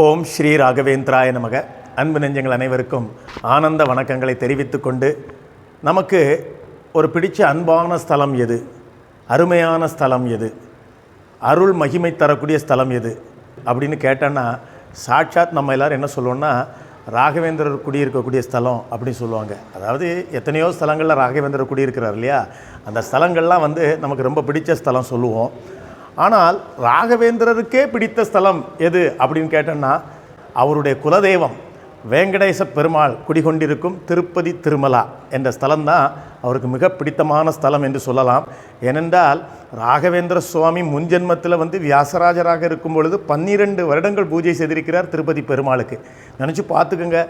ஓம் ஸ்ரீ ராகவேந்திராய நமக. அன்பு நெஞ்சங்கள் அனைவருக்கும் ஆனந்த வணக்கங்களை தெரிவித்து கொண்டு நமக்கு ஒரு பிடிச்ச அன்பான ஸ்தலம் எது? அருமையான ஸ்தலம் எது? அருள் மகிமை தரக்கூடிய ஸ்தலம் எது? அப்படின்னு கேட்டோன்னா சாட்சாத் நம்ம எல்லோரும் என்ன சொல்லுவோம்னா ராகவேந்திரர் குடியிருக்கக்கூடிய ஸ்தலம் அப்படின்னு சொல்லுவாங்க. அதாவது எத்தனையோ ஸ்தலங்களில் ராகவேந்திரர் குடியிருக்கிறார் இல்லையா? அந்த ஸ்தலங்கள்லாம் வந்து நமக்கு ரொம்ப பிடிச்ச ஸ்தலம் சொல்லுவோம். ஆனால் ராகவேந்திரருக்கே பிடித்த ஸ்தலம் எது அப்படின்னு கேட்டோன்னா அவருடைய குலதெய்வம் வேங்கடேச பெருமாள் குடிகொண்டிருக்கும் திருப்பதி திருமலா என்ற ஸ்தலம்தான் அவருக்கு மிக பிடித்தமான ஸ்தலம் என்று சொல்லலாம். ஏனென்றால் ராகவேந்திர சுவாமி முன்ஜென்மத்தில் வந்து வியாசராஜராக இருக்கும் பொழுது பன்னிரெண்டு வருடங்கள் பூஜை செய்திருக்கிறார் திருப்பதி பெருமாளுக்கு. நினச்சி பார்த்துக்குங்க.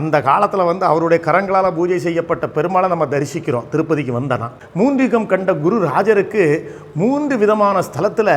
அந்த காலத்தில் வந்து அவருடைய கரங்களால் பூஜை செய்யப்பட்ட பெருமாளை நம்ம தரிசிக்கிறோம் திருப்பதிக்கு வந்தனா. மூன்றிகம் கண்ட குரு ராஜருக்கு மூன்று விதமான ஸ்தலத்தில்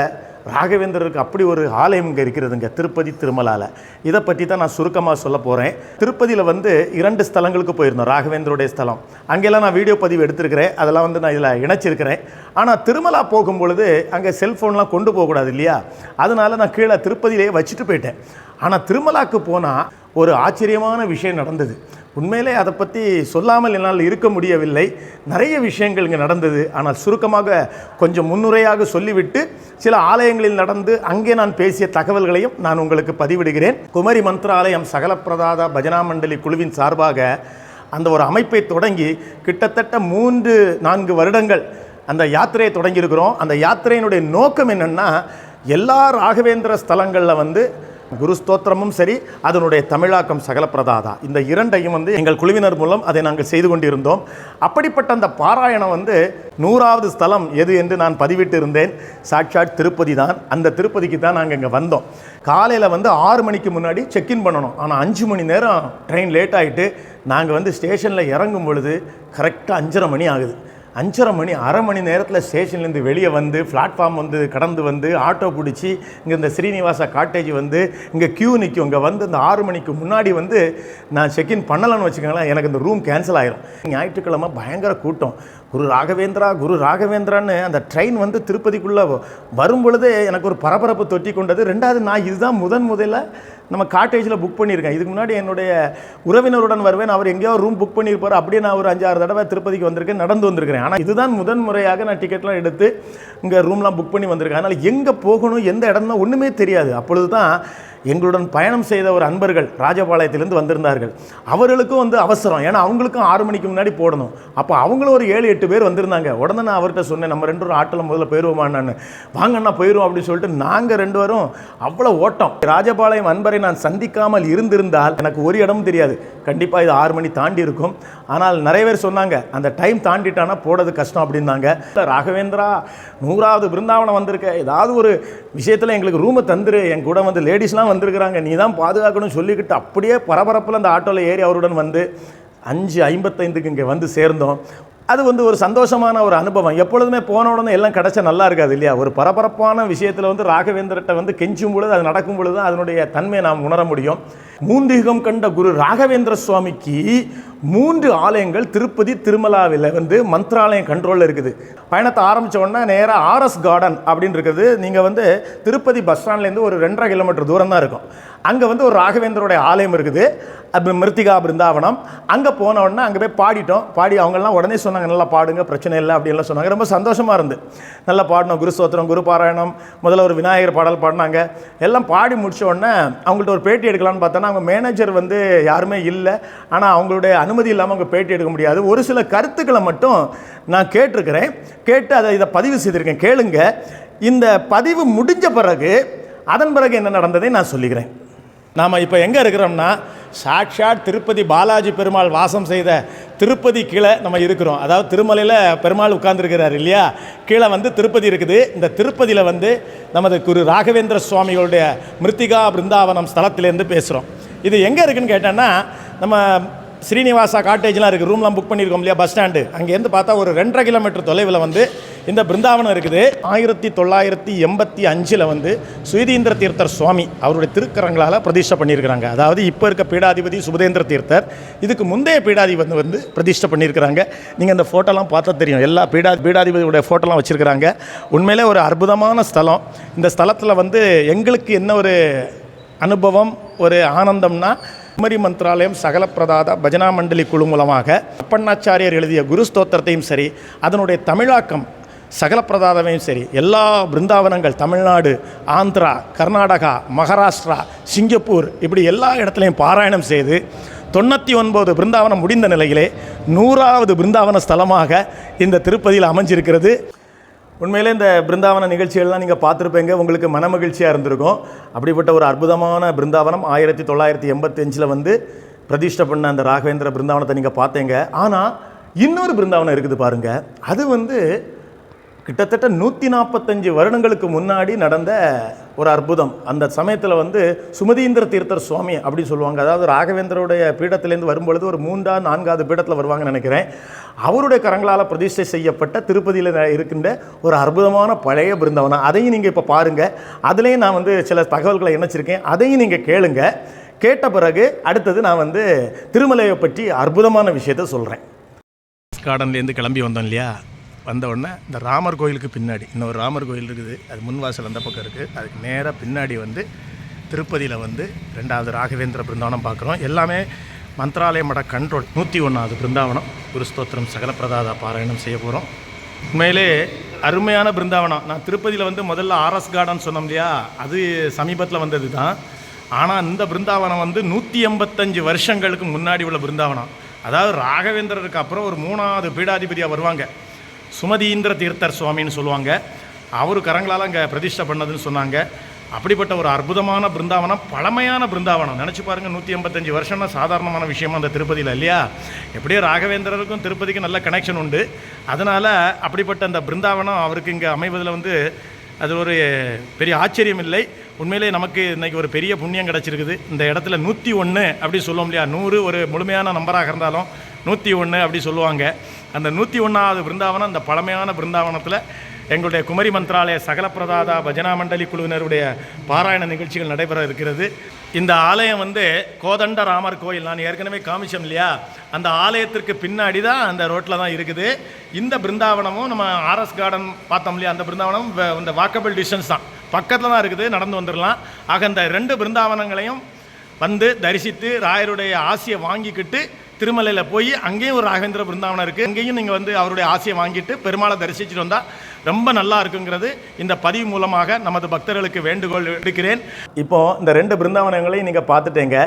ராகவேந்திரருக்கு அப்படி ஒரு ஆலயம் இங்கே இருக்கிறதுங்க திருப்பதி திருமலால. இதை பற்றி தான் நான் சுருக்கமாக சொல்ல போகிறேன் திருப்பதியில் வந்து இரண்டு ஸ்தலங்களுக்கு போயிருந்தோம் ராகவேந்தருடைய ஸ்தலம். அங்கெல்லாம் நான் வீடியோ பதிவு எடுத்திருக்கிறேன் அதெல்லாம் வந்து நான் இதில் இணைச்சிருக்கிறேன். ஆனால் திருமலா போகும் பொழுது அங்கே செல்ஃபோன்லாம் கொண்டு போகக்கூடாது இல்லையா? அதனால நான் கீழே திருப்பதியிலேயே வச்சுட்டு போயிட்டேன். ஆனால் திருமலாக்கு போனால் ஒரு ஆச்சரியமான விஷயம் நடந்தது. உண்மையிலே அதை பற்றி சொல்லாமல் என்னால் இருக்க முடியவில்லை. நிறைய விஷயங்கள் இங்கே நடந்தது. ஆனால் சுருக்கமாக கொஞ்சம் முன்னுரையாக சொல்லிவிட்டு சில ஆலயங்களில் நடந்து அங்கே நான் பேசிய தகவல்களையும் நான் உங்களுக்கு பதிவிடுகிறேன். குமரி மந்திராலயம் சகலப்பிரதாதா பஜனா மண்டலி குழுவின் சார்பாக அந்த ஒரு அமைப்பை தொடங்கி கிட்டத்தட்ட மூன்று நான்கு வருடங்கள் அந்த யாத்திரையை தொடங்கியிருக்கிறோம். அந்த யாத்திரையினுடைய நோக்கம் என்னென்னா எல்லா ராகவேந்திர ஸ்தலங்களில் வந்து குரு ஸ்தோத்திரமும் சரி அதனுடைய தமிழாக்கம் சகலப்பிரதாதா. இந்த இரண்டையும் வந்து எங்கள் குழுவினர் மூலம் அதை நாங்கள் செய்து கொண்டிருந்தோம். அப்படிப்பட்ட அந்த பாராயணம் வந்து நூறாவது ஸ்தலம் எது என்று நான் பதிவிட்டு இருந்தேன் சாட்சாட் திருப்பதி தான். அந்த திருப்பதிக்கு தான் நாங்கள் இங்கே வந்தோம். காலையில் வந்து ஆறு மணிக்கு முன்னாடி செக்இன் பண்ணணும். ஆனால் அஞ்சு மணி நேரம் ட்ரெயின் லேட் ஆகிட்டு நாங்கள் வந்து ஸ்டேஷனில் இறங்கும் பொழுது கரெக்டாக அஞ்சரை மணி ஆகுது. அஞ்சரை மணி அரை மணி நேரத்தில் ஸ்டேஷன்லேருந்து வெளியே வந்து பிளாட்ஃபார்ம் வந்து கடந்து வந்து ஆட்டோ பிடிச்சி இங்கே இந்த ஸ்ரீனிவாசா காட்டேஜ் வந்து இங்கே க்யூ நிற்கும் இங்கே வந்து இந்த ஆறு மணிக்கு முன்னாடி வந்து நான் செக்இன் பண்ணலைன்னு வச்சுக்கோங்களேன் எனக்கு இந்த ரூம் கேன்சல் ஆகிடும் ஞாயிற்றுக்கிழமை பயங்கர கூட்டம். குரு ராகவேந்திரா குரு ராகவேந்திரான்னு அந்த ட்ரெயின் வந்து திருப்பதிக்குள்ளே வரும் பொழுதே எனக்கு ஒரு பரபரப்பு தொட்டி கொண்டது. ரெண்டாவது நான் இதுதான் முதன் முதல்ல நம்ம காட்டேஜில் புக் பண்ணியிருக்கேன். இதுக்கு முன்னாடி என்னுடைய உறவினருடன் வருவேன். அவர் எங்கேயோ ரூம் புக் பண்ணியிருப்பார். அப்படியே நான் ஒரு அஞ்சாறு தடவை திருப்பதிக்கு வந்திருக்கேன். நடந்து வந்திருக்கிறேன். ஆனால் இதுதான் முதன் முறையாக நான் டிக்கெட்லாம் எடுத்து இங்கே ரூம்லாம் புக் பண்ணி வந்திருக்கேன். அதனால் எங்கே போகணும் எந்த இடம்னா ஒன்றுமே தெரியாது. அப்பொழுது தான் எங்களுடன் பயணம் செய்த ஒரு அன்பர்கள் ராஜபாளையத்திலேருந்து வந்திருந்தார்கள். அவர்களுக்கும் வந்து அவசரம். ஏன்னா அவங்களுக்கும் ஆறு மணிக்கு முன்னாடி போடணும். அப்போ அவங்களும் ஒரு ஏழு எட்டு பேர் வந்திருந்தாங்க. உடனே நான் அவர்கிட்ட சொன்னேன் நம்ம ரெண்டு பேரும் ஆட்டில் முதல்ல போயிடுவோமான்னு வாங்கண்ணா போயிடுவோம் அப்படின்னு சொல்லிட்டு நாங்கள் ரெண்டு பேரும் அவ்வளோ ஓட்டம். ராஜபாளையம் அன்பரை நான் சந்திக்காமல் இருந்திருந்தால் எனக்கு ஒரு இடமும் தெரியாது. கண்டிப்பாக இது ஆறு மணி தாண்டி இருக்கும். ஆனால் நிறைய பேர் சொன்னாங்க அந்த டைம் தாண்டிட்டானா போடுறது கஷ்டம் அப்படின்னாங்க. ராகவேந்திரா நூறாவது பிருந்தாவனம் வந்திருக்க. ஏதாவது ஒரு விஷயத்தில் எங்களுக்கு ரூமை தந்துரு. என் கூட வந்து லேடிஸ்லாம் வந்திருக்கிறாங்க. நீ தான் பாதுகாக்கணும்னு சொல்லிக்கிட்டு அப்படியே பரபரப்பில் அந்த ஆட்டோவில் ஏறி அவருடன் வந்து அஞ்சு ஐம்பத்தைந்துக்கு இங்கே வந்து சேர்ந்தோம். அது வந்து ஒரு சந்தோஷமான ஒரு அனுபவம். எப்பொழுதுமே போன உடனே எல்லாம் கிடைச்சா நல்லா இருக்காது இல்லையா? ஒரு பரபரப்பான விஷயத்தில் வந்து ராகவேந்திரட்ட வந்து கெஞ்சும் பொழுது அது நடக்கும் பொழுது தான் அதனுடைய தன்மையை நாம் உணர முடியும். மூன்று யுகம் கண்ட குரு ராகவேந்திர சுவாமிக்கு மூன்று ஆலயங்கள் திருப்பதி திருமலாவில் வந்து மந்திராலயம் கண்ட்ரோலில் இருக்குது. பயணத்தை ஆரம்பித்த உடனே நேராக ஆர்எஸ் கார்டன் அப்படின்னு இருக்குது. நீங்கள் வந்து திருப்பதி பஸ் ஸ்டாண்ட்லேருந்து ஒரு ரெண்டரை கிலோமீட்டர் தூரம் தான் இருக்கும். அங்கே வந்து ஒரு ராகவேந்தருடைய ஆலயம் இருக்குது. அது மிருத்திகா பிருந்தாவனம். அங்கே போன உடனே அங்கே போய் பாடிட்டோம். பாடி அவங்கெல்லாம் உடனே சொன்னாங்க நல்லா பாடுங்க பிரச்சனை இல்லை அப்படின்லாம் சொன்னாங்க. ரொம்ப சந்தோஷமாக இருந்து. நல்லா பாடினோம். குரு ஸ்தோத்திரம் குரு பாராயணம். முதல்ல ஒரு விநாயகர் பாடல் பாடினாங்க. எல்லாம் பாடி முடித்த உடனே அவங்கள்ட்ட ஒரு பேட்டி எடுக்கலாம்னு பார்த்தோன்னா அவங்க மேனேஜர் வந்து யாருமே இல்லை. ஆனால் அவங்களுடைய அனுமதி இல்லாமல் அவங்க பேட்டி எடுக்க முடியாது. ஒரு சில கருத்துக்களை மட்டும் நான் கேட்டிருக்கிறேன். கேட்டு அதை இதை பதிவு செய்திருக்கேன். கேளுங்க. இந்த பதிவு முடிஞ்ச பிறகு அதன் பிறகு என்ன நடந்ததை நான் சொல்லிக்கிறேன். நாம் இப்போ எங்கே இருக்கிறோம்னா சாட்சாட் திருப்பதி பாலாஜி பெருமாள் வாசம் செய்த திருப்பதி கீழே நம்ம இருக்கிறோம். அதாவது திருமலையில் பெருமாள் உட்கார்ந்துருக்கிறார் இல்லையா? கீழே வந்து திருப்பதி இருக்குது. இந்த திருப்பதியில் வந்து நமது குரு ராகவேந்திர சுவாமிகளுடைய மிருத்திகா பிருந்தாவனம் ஸ்தலத்திலேருந்து பேசுகிறோம் இது எங்கே இருக்குன்னு கேட்டேன்னா நம்ம ஸ்ரீனிவாசா காட்டேஜ்லாம் இருக்குது ரூம்லாம் புக் பண்ணியிருக்கோம் இல்லையா? பஸ் ஸ்டாண்டு அங்கேருந்து பார்த்தா ஒரு ரெண்டரை கிலோமீட்டர் தொலைவில் வந்து இந்த பிருந்தாவனம் இருக்குது. ஆயிரத்தி தொள்ளாயிரத்தி எண்பத்தி அஞ்சில் வந்து சுயதீந்திர தீர்த்தர் சுவாமி அவருடைய திருக்கரங்களால் பிரதிஷ்டை பண்ணியிருக்கிறாங்க. அதாவது இப்போ இருக்க பீடாதிபதி சுபதேந்திர தீர்த்தர் இதுக்கு முந்தைய பீடாதிபதி வந்து பிரதிஷ்டை பண்ணியிருக்கிறாங்க. நீங்கள் அந்த ஃபோட்டோலாம் பார்த்தா தெரியும். எல்லா பீடா பீடாதிபதியுடைய ஃபோட்டோலாம் வச்சுருக்கிறாங்க. உண்மையிலே ஒரு அற்புதமான ஸ்தலம். இந்த ஸ்தலத்தில் வந்து எங்களுக்கு என்ன ஒரு அனுபவம் ஒரு ஆனந்தம்னா குமரி மந்த்ராலயம் சகல பிரதாத பஜனா மண்டலி குழு மூலமாக அப்பண்ணாச்சாரியர் எழுதிய குரு ஸ்தோத்திரத்தையும் சரி அதனுடைய தமிழாக்கம் சகல பிரதாதமையும் சரி எல்லா பிருந்தாவனங்கள் தமிழ்நாடு ஆந்திரா கர்நாடகா மகாராஷ்டிரா சிங்கப்பூர் இப்படி எல்லா இடத்துலையும் பாராயணம் செய்து தொண்ணூற்றி ஒன்பது பிருந்தாவனம் முடிந்த நிலையிலே நூறாவது பிருந்தாவன ஸ்தலமாக இந்த திருப்பதியில் அமைஞ்சிருக்கிறது. உண்மையிலே இந்த பிருந்தாவன நிகழ்ச்சிகள்லாம் நீங்கள் பார்த்துருப்பீங்க. உங்களுக்கு மனமகிழ்ச்சியாக இருந்திருக்கும். அப்படிப்பட்ட ஒரு அற்புதமான பிருந்தாவனம் ஆயிரத்தி தொள்ளாயிரத்தி எண்பத்தஞ்சில் வந்து பிரதிஷ்டை பண்ண அந்த ராகவேந்திர பிருந்தாவனத்தை நீங்கள் பார்த்தீங்க. ஆனால் இன்னொரு பிருந்தாவனம் இருக்குது பாருங்கள் அது வந்து கிட்டத்தட்ட நூற்றி நாற்பத்தஞ்சு வருடங்களுக்கு முன்னாடி நடந்த ஒரு அற்புதம். அந்த சமயத்தில் வந்து சுமதீந்திர தீர்த்தர் சுவாமி அப்படின்னு சொல்லுவாங்க. அதாவது ராகவேந்தருடைய பீடத்திலேருந்து வரும்பொழுது ஒரு மூன்றாவது நான்காவது பீடத்தில் வருவாங்கன்னு நினைக்கிறேன். அவருடைய கரங்களால் பிரதிஷ்டை செய்யப்பட்ட திருப்பதியில் இருக்கின்ற ஒரு அற்புதமான பழைய பிருந்தவனம் அதையும் நீங்கள் இப்போ பாருங்கள் அதுலேயும் நான் வந்து சில தகவல்களை இணைச்சிருக்கேன். அதையும் நீங்கள் கேளுங்க. கேட்ட பிறகு அடுத்தது நான் வந்து திருமலையை பற்றி அற்புதமான விஷயத்த சொல்கிறேன் கார்டன்லேருந்து கிளம்பி வந்தோம் இல்லையா? வந்த உடனே இந்த ராமர் கோயிலுக்கு பின்னாடி இன்னொரு ராமர் கோயில் இருக்குது. அது முன்வாசல் அந்த பக்கம் இருக்குது அதுக்கு நேராக பின்னாடி வந்து திருப்பதியில் வந்து ரெண்டாவது ராகவேந்திர பிருந்தவனம் பார்க்குறோம் எல்லாமே மந்த்ராலய மட கண்ட்ரோல் நூற்றி ஒன்றாவது பிருந்தாவனம். குருஸ்தோத்திரம் சகலபிரதாத பாராயணம் செய்ய போகிறோம் உண்மையிலே அருமையான பிருந்தாவனம். நான் திருப்பதியில் வந்து முதல்ல ஆர்எஸ் கார்டன் சொன்னோம் இல்லையா? அது சமீபத்தில் வந்தது தான் ஆனால் இந்த பிருந்தாவனம் வந்து நூற்றி எண்பத்தஞ்சு வருஷங்களுக்கு முன்னாடி உள்ள பிருந்தாவனம். அதாவது ராகவேந்திரருக்கு அப்புறம் ஒரு மூணாவது பீடாதிபதியாக வருவாங்க. சுமதீந்திர தீர்த்தர் சுவாமின்னு சொல்லுவாங்க. அவர் கரங்களால் அங்கே பிரதிஷ்டை பண்ணதுன்னு சொன்னாங்க. அப்படிப்பட்ட ஒரு அற்புதமான பிருந்தாவனம் பழமையான பிருந்தாவனம். நினச்சி பாருங்கள் நூற்றி ஐம்பத்தஞ்சு வருஷம்னா சாதாரணமான விஷயம் அந்த திருப்பதியில் இல்லையா? எப்படியோ ராகவேந்திரருக்கும் திருப்பதிக்கும் நல்ல கனெக்ஷன் உண்டு. அதனால் அப்படிப்பட்ட அந்த பிருந்தாவனம் அவருக்கு இங்கே அமைவதில் வந்து அது ஒரு பெரிய ஆச்சரியம் இல்லை. உண்மையிலே நமக்கு இன்றைக்கி ஒரு பெரிய புண்ணியம் கிடச்சிருக்குது. இந்த இடத்துல நூற்றி ஒன்று அப்படி சொல்லுவோம் இல்லையா? நூறு ஒரு முழுமையான நம்பராக இருந்தாலும் நூற்றி ஒன்று அப்படி சொல்லுவாங்க. அந்த நூற்றி ஒன்றாவது பிருந்தாவனம் அந்த பழமையான பிருந்தாவனத்தில் எங்களுடைய குமரி மந்திராலய சகல பிரதாதா பஜனா மண்டலி குழுவினருடைய பாராயண நிகழ்ச்சிகள் நடைபெற இருக்கிறது. இந்த ஆலயம் வந்து கோதண்ட ராமர் கோயில். நான் ஏற்கனவே காமிச்சோம் இல்லையா? அந்த ஆலயத்திற்கு பின்னாடி தான் அந்த ரோட்டில் தான் இருக்குது. இந்த பிருந்தாவனமும் நம்ம ஆர்எஸ் கார்டன் பார்த்தோம் இல்லையா? அந்த பிருந்தாவனம் வ- இந்த வாக்கபிள் டிஸ்டன்ஸ் தான். பக்கத்தில் தான் இருக்குது. நடந்து வந்துடலாம் ஆக இந்த ரெண்டு பிருந்தாவனங்களையும் வந்து தரிசித்து ராயருடைய ஆசையை வாங்கிக்கிட்டு திருமலையில் போய் அங்கேயும் ஒரு ராகவேந்திர பிருந்தாவனம் இருக்குது அங்கேயும் நீங்கள் வந்து அவருடைய ஆசையை வாங்கிட்டு பெருமாளை தரிசிச்சுட்டு வந்தால் ரொம்ப நல்லா இருக்குங்கிறது இந்த பதிவு மூலமாக நமது பக்தர்களுக்கு வேண்டுகோள் எடுக்கிறேன் இப்போ இந்த ரெண்டு பிருந்தாவனங்களையும் நீங்கள் பார்த்துட்டீங்க.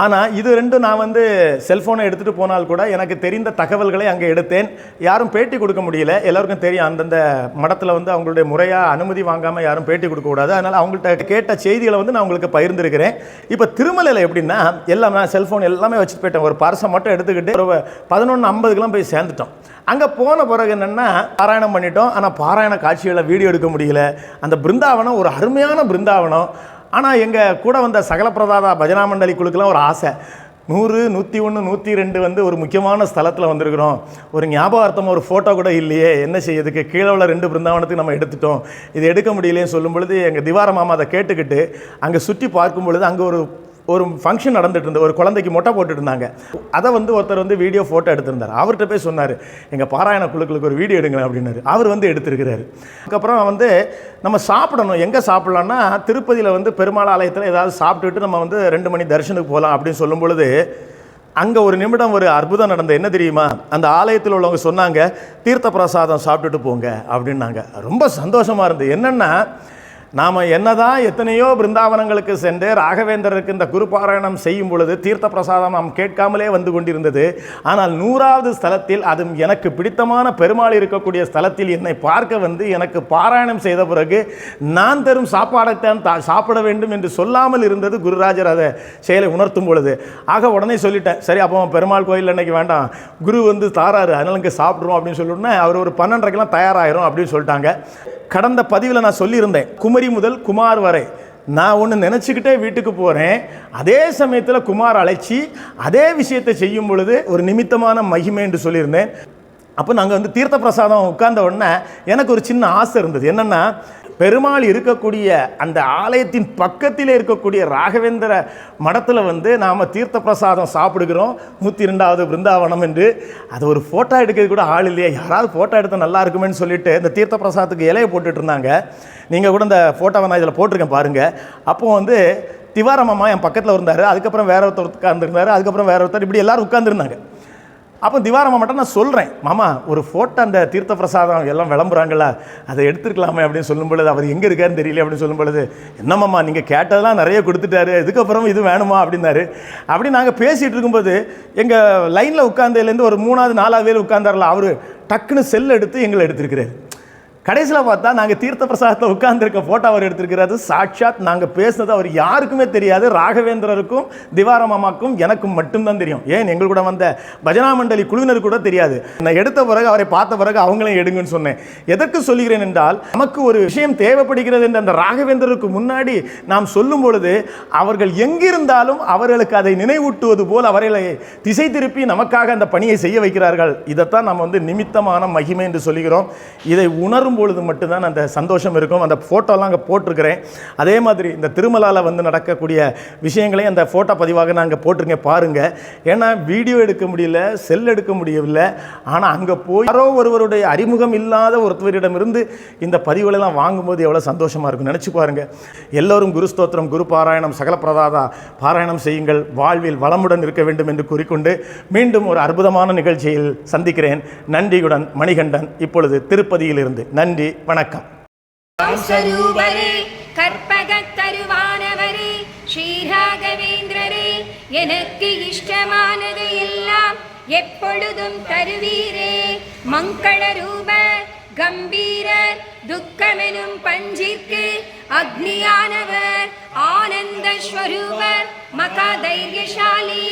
ஆனால் இது ரெண்டும் நான் வந்து செல்ஃபோனை எடுத்துகிட்டு போனால் கூட எனக்கு தெரிந்த தகவல்களை அங்கே எடுத்தேன். யாரும் பேட்டி கொடுக்க முடியல. எல்லாருக்கும் தெரியும் அந்தந்த மடத்தில் வந்து அவங்களுடைய முறையாக அனுமதி வாங்காமல் யாரும் பேட்டி கொடுக்கக்கூடாது அதனால் அவங்கள்ட்ட கேட்ட செய்திகளை வந்து நான் உங்களுக்கு பகிர்ந்திருக்கிறேன். இப்போ திருமலையில் எப்படின்னா எல்லாம் நான் செல்ஃபோன் எல்லாமே வச்சுட்டு போயிட்டேன். ஒரு பர்ஸை மட்டும் எடுத்துக்கிட்டு ஒரு பதினொன்று ஐம்பதுக்கெலாம் போய் சேர்ந்துட்டோம். அங்கே போன பிறகு என்னென்னா பாராயணம் பண்ணிட்டோம். ஆனால் பாராயண காட்சிகளை வீடியோ எடுக்க முடியல. அந்த பிருந்தாவனம் ஒரு அருமையான பிருந்தாவனம். ஆனால் எங்கள் கூட வந்த சகல பிரதாதா பஜனா மண்டலி குழுக்கெல்லாம் ஒரு ஆசை. நூறு நூற்றி ஒன்று நூற்றி ரெண்டு வந்து ஒரு முக்கியமான ஸ்தலத்தில் வந்திருக்கிறோம். ஒரு ஞாபகார்த்தம் ஒரு ஃபோட்டோ கூட இல்லையே. என்ன செய்யறதுக்கு கீழே உள்ள ரெண்டு பிருந்தாவனத்துக்கு நம்ம எடுத்துட்டோம். இது எடுக்க முடியலையேன்னு சொல்லும் பொழுது எங்கள் திவார மாமா அதை கேட்டுக்கிட்டு அங்கே சுற்றி பார்க்கும் பொழுது அங்கே ஒரு ஒரு ஃபங்க்ஷன் நடந்துட்டு இருந்தது ஒரு குழந்தைக்கு மொட்டை போட்டுட்டு இருந்தாங்க. அதை வந்து ஒருத்தர் வந்து வீடியோ ஃபோட்டோ எடுத்திருந்தார். அவர்கிட்ட போய் சொன்னார் எங்கள் பாராயண குழுக்களுக்கு ஒரு வீடியோ எடுங்க அப்படின்னாரு. அவர் வந்து எடுத்திருக்கிறாரு. அதுக்கப்புறம் வந்து நம்ம சாப்பிடணும். எங்கே சாப்பிட்லான்னா திருப்பதியில் வந்து பெருமாள் ஆலயத்தில் ஏதாவது சாப்பிட்டுட்டு நம்ம வந்து ரெண்டு மணி தரிசனத்துக்கு போகலாம் அப்படின்னு சொல்லும் பொழுது அங்கே ஒரு நிமிடம் ஒரு அற்புதம் நடந்த என்ன தெரியுமா? அந்த ஆலயத்தில் உள்ளவங்க சொன்னாங்க தீர்த்த பிரசாதம் சாப்பிட்டுட்டு போங்க அப்படின்னாங்க. ரொம்ப சந்தோஷமாக இருந்தது. என்னென்னா நாம் என்னதான் எத்தனையோ பிருந்தாவனங்களுக்கு சென்று ராகவேந்தருக்கு இந்த குருபாராயணம் செய்யும் பொழுது தீர்த்த பிரசாதம் நாம் கேட்காமலே வந்து கொண்டிருந்தது. ஆனால் நூறாவது ஸ்தலத்தில் அதுவும் எனக்கு பிடித்தமான பெருமாள் இருக்கக்கூடிய ஸ்தலத்தில் என்னை பார்க்க வந்து எனக்கு பாராயணம் செய்த பிறகு நான் தரும் சாப்பாடைத்தான் தா சாப்பிட வேண்டும் என்று சொல்லாமல் இருந்தது குருராஜர் அதை செயலை உணர்த்தும் பொழுது. ஆக உடனே சொல்லிட்டேன் சரி அப்போ பெருமாள் கோயில் அன்னைக்கு வேண்டாம். குரு வந்து தாராரு அதனால இங்கே சாப்பிட்றோம் அப்படின்னு சொல்லிட்டுனா அவர் ஒரு பன்னெண்டரைக்கெல்லாம் தயாராகிரும் அப்படின்னு சொல்லிட்டாங்க. கடந்த பதிவில் நான் சொல்லியிருந்தேன் குமரி முதல் குமார் வரை. நான் ஒன்று நினச்சிக்கிட்டே வீட்டுக்கு போகிறேன் அதே சமயத்தில் குமார் அழைச்சி அதே விஷயத்தை செய்யும் பொழுது ஒரு நிமித்தமான மகிமை என்று சொல்லியிருந்தேன். அப்போ நாங்கள் வந்து தீர்த்த பிரசாதம் உட்கார்ந்த உடனே எனக்கு ஒரு சின்ன ஆசை இருந்தது. என்னென்னா பெருமாள் இருக்கக்கூடிய அந்த ஆலயத்தின் பக்கத்தில் இருக்கக்கூடிய ராகவேந்திர மடத்தில் வந்து நாம் தீர்த்த பிரசாதம் சாப்பிடுகிறோம். நூற்றி ரெண்டாவது பிருந்தாவனம் என்று. அது ஒரு ஃபோட்டோ எடுக்கிறது கூட ஆள் இல்லையா. யாராவது ஃபோட்டோ எடுத்தால் நல்லா இருக்குமேன்னு சொல்லிட்டு இந்த தீர்த்த பிரசாதத்துக்கு இலையை போட்டுட்டு இருந்தாங்க. நீங்கள் கூட இந்த ஃபோட்டோவை நான் இதில் போட்டிருக்கேன் பாருங்கள் அப்போது வந்து திவாரம் அம்மா என் பக்கத்தில் இருந்தார் அதுக்கப்புறம் வேற ஒருத்தர் உட்காந்துருந்தாரு அதுக்கப்புறம் வேற ஒருத்தர் இப்படி எல்லோரும் உட்காந்துருந்தாங்க அப்போ திவாரம் மட்டும் நான் சொல்கிறேன் மாமா ஒரு ஃபோட்டோ அந்த தீர்த்த பிரசாதம் எல்லாம் விளம்புறாங்களா அதை எடுத்துருக்கலாமே அப்படின்னு சொல்லும் பொழுது அவர் எங்கே இருக்காருன்னு தெரியல அப்படின்னு சொல்லும் பொழுது என்னம்மாம்மா நீங்கள் கேட்டதெல்லாம் நிறைய கொடுத்துட்டாரு இதுக்கப்புறம் இது வேணுமா? அப்படின்னாரு. அப்படி நாங்கள் பேசிகிட்டு இருக்கும்போது எங்கள் லைனில் உட்காந்ததுலேருந்து ஒரு மூணாவது நாலாவது பேர் உட்காந்தார்ல அவர் டக்குன்னு செல் எடுத்து எங்களை எடுத்திருக்கிறாரு. கடைசியில் பார்த்தா நாங்கள் தீர்த்த பிரசாதத்தில் உட்கார்ந்துருக்க ஃபோட்டோ அவர் எடுத்திருக்கிறாரு. சாட்சாத் நாங்கள் பேசினது அவர் யாருக்குமே தெரியாது. ராகவேந்திரருக்கும் திவார அம்மாக்கும் எனக்கும் மட்டும்தான் தெரியும். ஏன்? எங்கள் கூட வந்த பஜனா மண்டலி குழுவினர் கூட தெரியாது. நான் எடுத்த பிறகு அவரை பார்த்த பிறகு அவங்களையும் எடுங்கன்னு சொன்னேன். எதற்கு சொல்லுகிறேன் என்றால் நமக்கு ஒரு விஷயம் தேவைப்படுகிறது என்று அந்த ராகவேந்திரருக்கு முன்னாடி நாம் சொல்லும் பொழுது அவர்கள் எங்கிருந்தாலும் அவர்களுக்கு அதை நினைவூட்டுவது போல் அவர்களை திசை திருப்பி நமக்காக அந்த பணியை செய்ய வைக்கிறார்கள். இதைத்தான் நாம் வந்து நிமித்தமான மகிமை என்று சொல்கிறோம். இதை உணரும் பொழுது மட்டும்தான் அந்த சந்தோஷம் இருக்கும். அந்த ஃபோட்டோலாம் அங்கே போட்டிருக்கிறேன். அதே மாதிரி இந்த திருமலாவில் வந்து நடக்கக்கூடிய விஷயங்களையும் அந்த ஃபோட்டோ பதிவாக நான் அங்கே போட்டிருக்கேன் பாருங்கள் ஏன்னா வீடியோ எடுக்க முடியல செல் எடுக்க முடியவில்லை. ஆனால் அங்கே போய் யாரோ ஒருவருடைய அறிமுகம் இல்லாத ஒருத்தவரிடமிருந்து இந்த பதிவுகளெல்லாம் வாங்கும்போது எவ்வளோ சந்தோஷமாக இருக்கும். நினச்சி பாருங்கள் எல்லோரும் குரு ஸ்தோத்திரம் குரு பாராயணம் சகல பிரதாதா பாராயணம் செய்யுங்கள். வாழ்வில் வளமுடன் இருக்க வேண்டும் என்று கூறிக்கொண்டு மீண்டும் ஒரு அற்புதமான நிகழ்ச்சியில் சந்திக்கிறேன். நன்றியுடன் மணிகண்டன் இப்பொழுது திருப்பதியிலிருந்து. நன்றி வணக்கம். ஸ்வரூபரே ஸ்ரீராகவேந்திரரே எனக்கு இஷ்டமானது எல்லாம் எப்பொழுதும் தருவீரே. மங்கள ரூப கம்பீரர் துக்கமெனும் பஞ்சிற்கு அக்னியானவர் ஆனந்த ஸ்வரூபர் மகா தைரியசாலி